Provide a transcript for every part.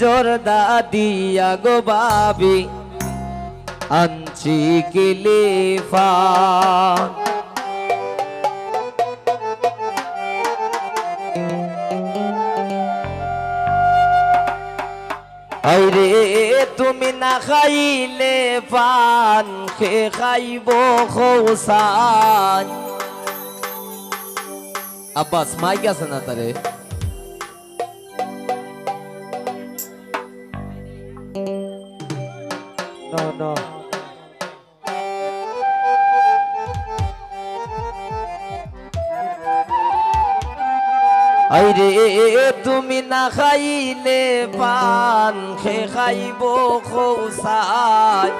জোর দাদিয়া গো বাবি, আনছি কিলিফা। আইরে তুমি না খাইলে পান, খে খাইব খৌসান। আব্বাস, মাইক আছে না তারে? No. আইরে তুমি না খাইলে পান খে খাইব খৌসান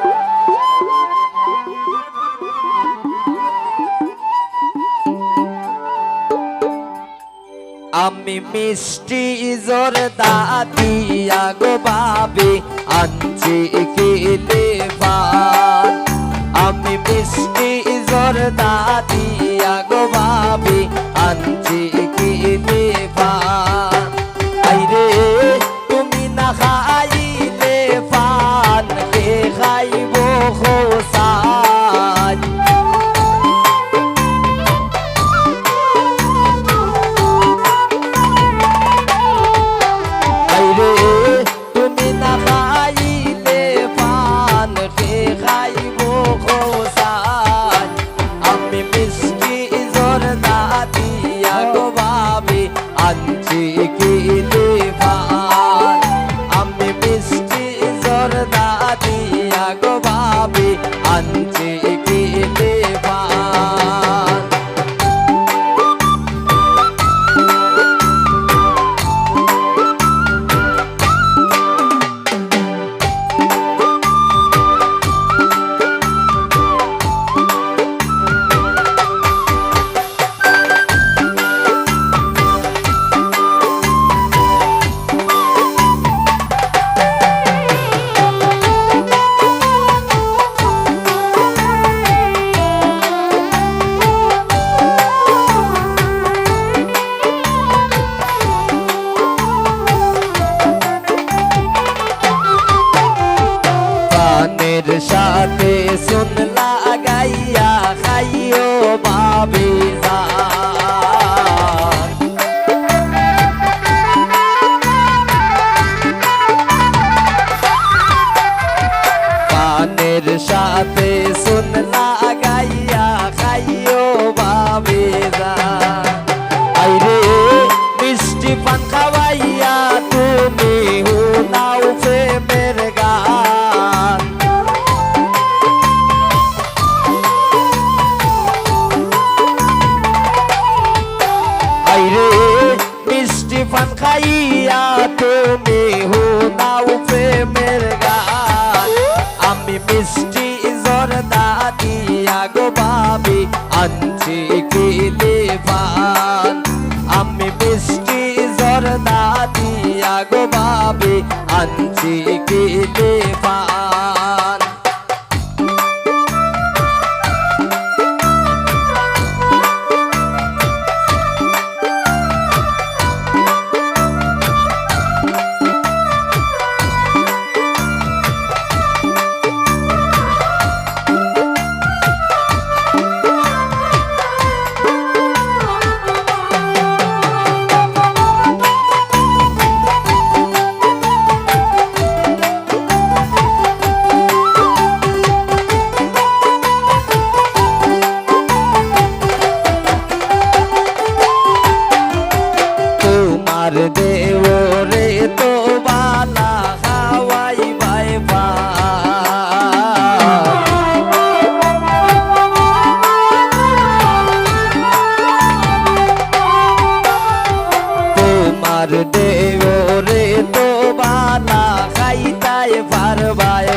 আমি মিষ্টি জোর দাদিয়া গো বাবে আনছি কেলে আমি মিষ্টি জোর দাদিয়া গো বাবে আনছি কিলে দাদিয়া আনছে কিলে জর্দা দিয়া গো ভাবি আনছি পারবায়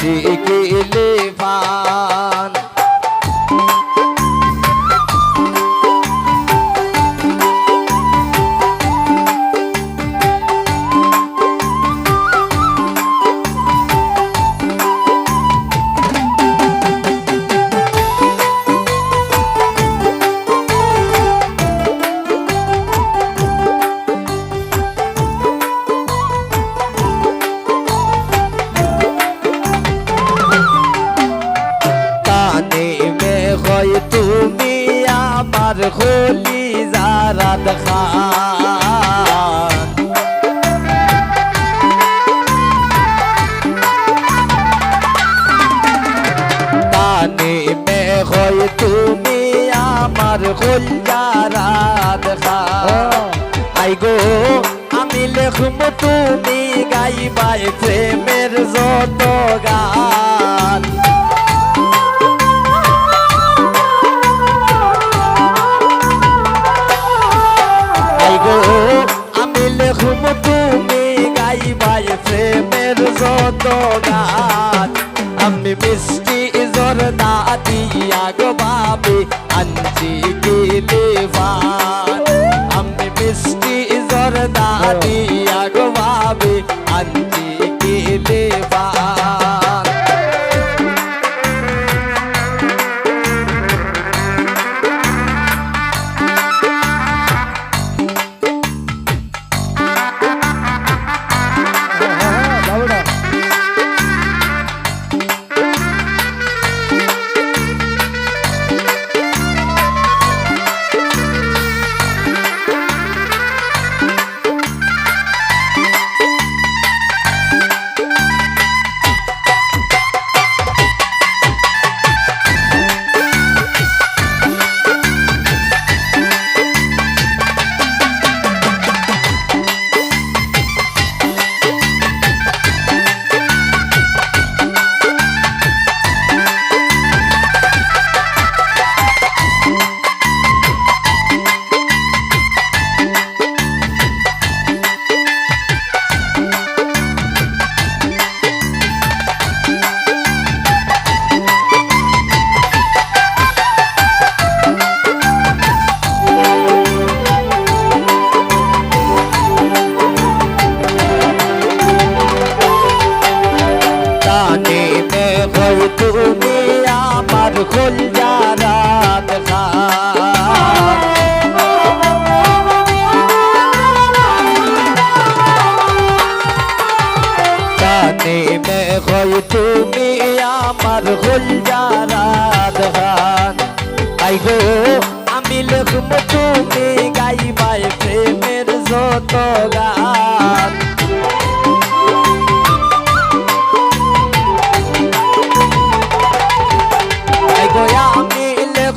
আনছি আমার হোলি জারাত খান। কানে মে হয় তুমি আমার হোল জারাত খান। আই গো, আমি লেখম তুমি গাইবাই প্রেমের যত গান। গাইবাই প্রেমের যত গাছ আমি মিষ্টি জর্দা দিয়া হয় তুমি আমার খোল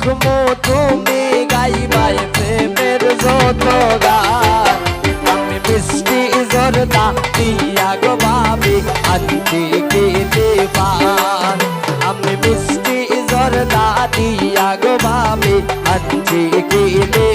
লেখমু তুমি গাইবাই প্রেমের যত গান আমি বৃষ্টি জর্দা দিয়া গো ভাবি আনছি গেলে পান আমি বৃষ্টি জর্দা দিয়া গো ভাবি আনছি গেলে